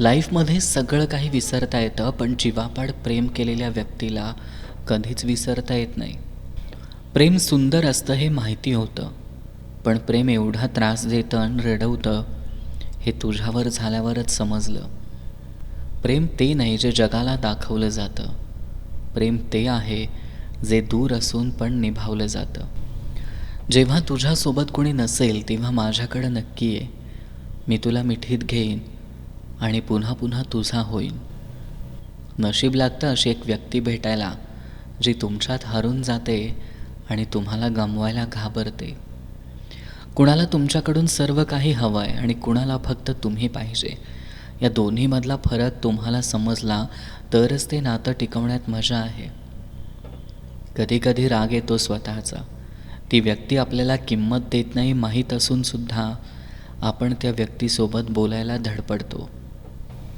लाईफमध्ये सगळं काही विसरता येतं पण जीवापाड प्रेम केलेल्या व्यक्तीला कधीच विसरता येत नाही. प्रेम सुंदर असतं हे माहिती होतं पण प्रेम एवढा त्रास देतं आणि रडवतं हे तुझ्यावर झाल्यावरच समजलं. प्रेम ते नाही जे जगाला दाखवलं जातं. प्रेम ते आहे जे दूर असून पण निभावलं जातं. जेव्हा तुझ्यासोबत कोणी नसेल तेव्हा माझ्याकडं नक्की आहे मी तुला मिठीत घेईन. आणि पुन्हा पुन्हा तुझा होईन नशीब लागतं अशी एक व्यक्ती भेटायला जी तुमच्यात हरून जाते आणि तुम्हाला गमवायला घाबरते. कुणाला तुमच्याकडून सर्व काही हवं आहे आणि कुणाला फक्त तुम्ही पाहिजे या दोन्हीमधला फरक तुम्हाला समजला तरच ते नातं टिकवण्यात मजा आहे. कधीकधी राग येतो स्वतःचा. ती व्यक्ती आपल्याला किंमत देत नाही माहीत असूनसुद्धा आपण त्या व्यक्तीसोबत बोलायला धडपडतो.